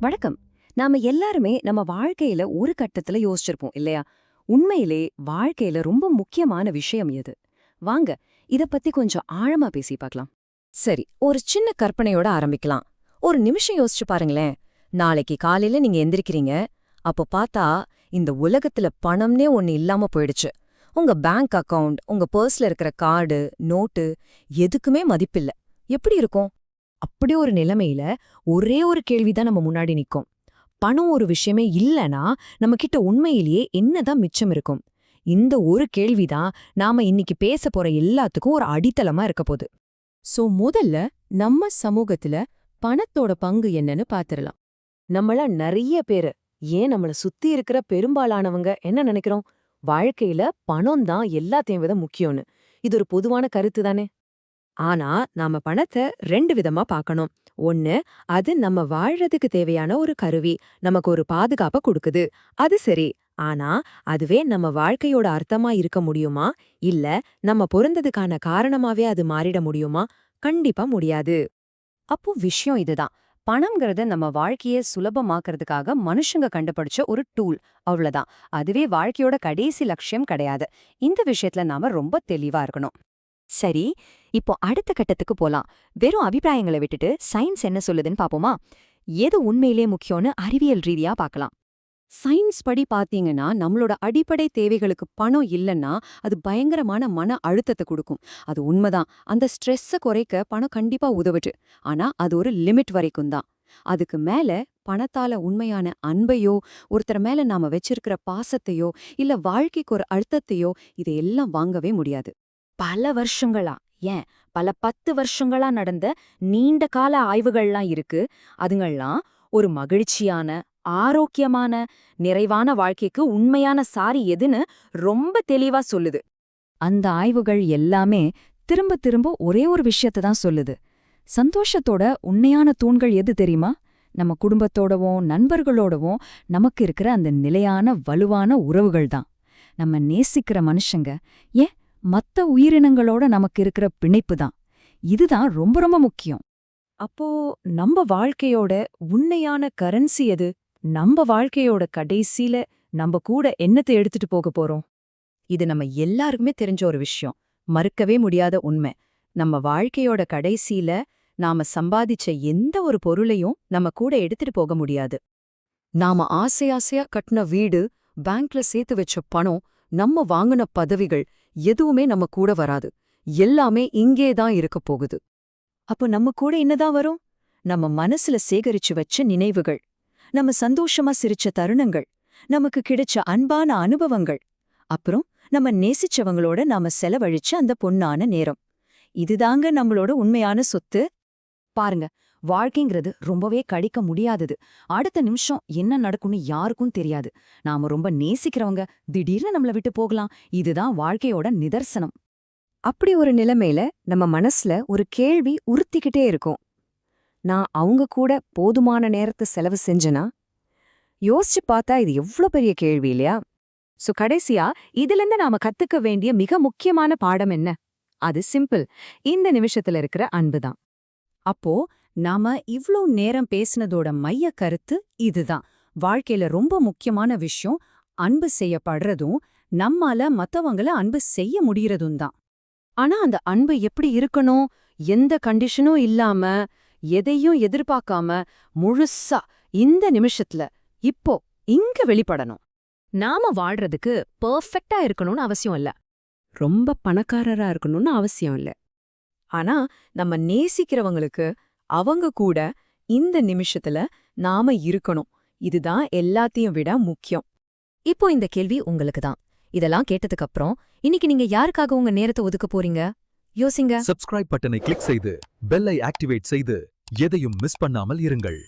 வணக்கம். நாம எல்லாருமே நம்ம வாழ்க்கையில ஒரு கட்டத்துல யோசிச்சிருப்போம் இல்லையா? உண்மையிலே வாழ்க்கையில ரொம்ப முக்கியமான விஷயம் எது? வாங்க இத பத்தி கொஞ்சம் ஆழமா பேசி பார்க்கலாம். சரி ஒரு சின்ன கற்பனையோட ஆரம்பிக்கலாம். ஒரு நிமிஷம் யோசிச்சு பாருங்களேன். நாளைக்கு காலையில நீங்க எந்திரிக்கிறீங்க. அப்போ பார்த்தா இந்த உலகத்துல பணம்னே ஒன்னு இல்லாம போயிடுச்சு. உங்க பேங்க் அக்கவுண்ட் உங்க பர்ஸ்ல இருக்கிற கார்டு நோட்டு எதுக்குமே மதிப்பில்ல. எப்படி இருக்கும்? அப்படி ஒரு நிலைமையில ஒரே ஒரு கேள்விதான் நம்ம முன்னாடி நிக்கும் பணம் ஒரு விஷயமே இல்லனா நம்ம கிட்ட உண்மையிலேயே என்னதான் மிச்சம் இருக்கும்? இந்த ஒரு கேள்விதான் நாம இன்னைக்கு பேச போற எல்லாத்துக்கும் ஒரு அடித்தளமா இருக்க போகுது. சோ முதல்ல நம்ம சமூகத்துல பணத்தோட பங்கு என்னன்னு பாத்துரலாம் நம்மள நிறைய பேரு ஏன் நம்மள சுத்தி இருக்கிற பெரும்பாலானவங்க என்ன நினைக்கிறோம்? வாழ்க்கையில பணம் தான் எல்லாத்தையும் விட முக்கியம்னு. இது ஒரு பொதுவான கருத்து தானே ஆனா நாம பணத்தை ரெண்டு விதமா பார்க்கணும் ஒன்னு அது நம்ம வாழ்றதுக்கு தேவையான ஒரு கருவி நமக்கு ஒரு பாதுகாப்ப கொடுக்குது. அது சரி. ஆனா அதுவே நம்ம வாழ்க்கையோட அர்த்தமா இருக்க முடியுமா? இல்ல நம்ம பொருந்ததுக்கான காரணமாவே அது மாறிட முடியுமா? கண்டிப்பா முடியாது. அப்போ விஷயம் இதுதான். பணம்ங்கிறது நம்ம வாழ்க்கையை சுலபமாக்குறதுக்காக மனுஷங்க கண்டுபிடிச்ச ஒரு டூல் அவ்வளோதான் அதுவே வாழ்க்கையோட கடைசி லட்சியம் கிடையாது. இந்த விஷயத்துல நாம ரொம்ப தெளிவா இருக்கணும். சரி இப்போ அடுத்த கட்டத்துக்கு போலாம். வெறும் அபிப்பிராயங்களை விட்டுட்டு சயின்ஸ் என்ன சொல்லுதுன்னு பாப்போமா? எது உண்மையிலே முக்கியம்னு அறிவியல் ரீதியா பார்க்கலாம் சயின்ஸ் படி பாத்தீங்கன்னா நம்மளோட அடிப்படை தேவைகளுக்கு பணம் இல்லைன்னா அது பயங்கரமான மன அழுத்தத்தை கொடுக்கும். அது உண்மைதான். அந்த ஸ்ட்ரெஸ்ஸை குறைக்க பணம் கண்டிப்பா உதவுச்சு ஆனா அது ஒரு லிமிட் வரைக்கும் தான். அதுக்கு மேல பணத்தால உண்மையான அன்பையோ ஒருத்தர் மேல நாம வச்சிருக்கிற பாசத்தையோ இல்ல வாழ்க்கைக்கு ஒரு அழுத்தத்தையோ இதையெல்லாம் வாங்கவே முடியாது. பல வருஷங்களா? ஏன்? பல பத்து வருஷங்களா நடந்த நீண்ட கால ஆய்வுகள்லாம் இருக்கு. அதுங்கள்லாம் ஒரு மகிழ்ச்சியான ஆரோக்கியமான நிறைவான வாழ்க்கைக்கு உண்மையான சாரி எதுன்னு ரொம்ப தெளிவா சொல்லுது. அந்த ஆய்வுகள் எல்லாமே திரும்ப திரும்ப ஒரே ஒரு விஷயத்தை தான் சொல்லுது. சந்தோஷத்தோட உண்மையான தூண்கள் எது தெரியுமா? நம்ம குடும்பத்தோடவும் நண்பர்களோடவும் நமக்கு இருக்கிற அந்த நிலையான வலுவான உறவுகள் தான். நம்ம நேசிக்கிற மனுஷங்க. ஏன்? மத்த உயிரினங்களோட நமக்கு இருக்கிற பிணைப்பு தான். இதுதான் ரொம்ப ரொம்ப முக்கியம். அப்போ நம்ம வாழ்க்கையோட உண்மையான கரன்சி எது? நம்ம வாழ்க்கையோட கடைசியில நம்ம கூட என்னத்தை எடுத்துட்டு போக போறோம்? இது நம்ம எல்லாருக்குமே தெரிஞ்ச ஒரு விஷயம். மறுக்கவே முடியாத உண்மை. நம்ம வாழ்க்கையோட கடைசியில நாம சம்பாதிச்ச எந்த ஒரு பொருளையும் நம்ம கூட எடுத்துட்டு போக முடியாது. நாம ஆசையாசையா கட்டின வீடு பேங்க்ல சேர்த்து வச்ச பணம் நம்ம வாங்கின பதவிகள் எதுவுமே நம்ம கூட வராது. எல்லாமே இங்கே தான் இருக்க போகுது. அப்போ நம்ம கூட என்னதான் வரும்? நம்ம மனசுல சேகரிச்சு வச்ச நினைவுகள் நம்ம சந்தோஷமா சிரிச்ச தருணங்கள் நமக்கு கிடைச்ச அன்பான அனுபவங்கள் அப்புறம் நம்ம நேசிச்சவங்களோட நாம செலவழிச்ச அந்த பொன்னான நேரம். இதுதாங்க நம்மளோட உண்மையான சொத்து? பாருங்க வாழ்க்கைங்கிறது ரொம்பவே கடிக்க முடியாதது. அடுத்த நிமிஷம் என்ன நடக்கும்னு யாருக்கும் தெரியாது. நாம ரொம்ப நேசிக்கிறவங்க திடீர்னு நம்மள விட்டு போகலாம். இதுதான் வாழ்க்கையோட நிதர்சனம். அப்படி ஒரு நிலைமையில நம்ம மனசுல ஒரு கேள்வி உறுத்திக்கிட்டே இருக்கும். நான் அவங்க கூட போதுமான நேரத்தை செலவு செஞ்சனா? யோசிச்சு பார்த்தா இது எவ்ளோ பெரிய கேள்வி இல்லையா? சோ கடைசியா இதிலிருந்து நாம கத்துக்க வேண்டிய மிக முக்கியமான பாடம் என்ன? அது சிம்பிள் இந்த நிமிஷத்துல இருக்கிற அன்புதான். அப்போ நாம இவ்ளோ நேரம் பேசினதோட மைய கருத்து இதுதான். வாழ்க்கையில ரொம்ப முக்கியமான விஷயம் அன்பு செய்யப்படுறதும் நம்மால மத்தவங்கள அன்பு செய்ய முடியறதும் தான். ஆனா அந்த அன்பு எப்படி இருக்கணும்? எந்த கண்டிஷனும் இல்லாம எதையும் எதிர்பார்க்காம முழுசா இந்த நிமிஷத்துல இப்போ இங்க வெளிப்படணும். நாம வாழ்றதுக்கு பெர்ஃபெக்ட்டா இருக்கணும்னு அவசியம் இல்ல. ரொம்ப பணக்காரரா இருக்கணும்னு அவசியம் இல்ல. ஆனா நம்ம நேசிக்கிறவங்களுக்கு அவங்க கூட இந்த நிமிஷத்துல நாம இருக்கணும். இதுதான் எல்லாத்தையும் விட முக்கியம். இப்போ இந்த கேள்வி உங்களுக்கு தான். இதெல்லாம் கேட்டதுக்கு அப்புறம் இன்னைக்கு நீங்க யாருக்காக உங்க நேரத்தை ஒதுக்க போறீங்க? யோசிங்க. சப்ஸ்கிரைப் பட்டனை கிளிக் செய்து பெல்லை ஆக்டிவேட் செய்து எதையும் மிஸ் பண்ணாமல் இருங்கள்.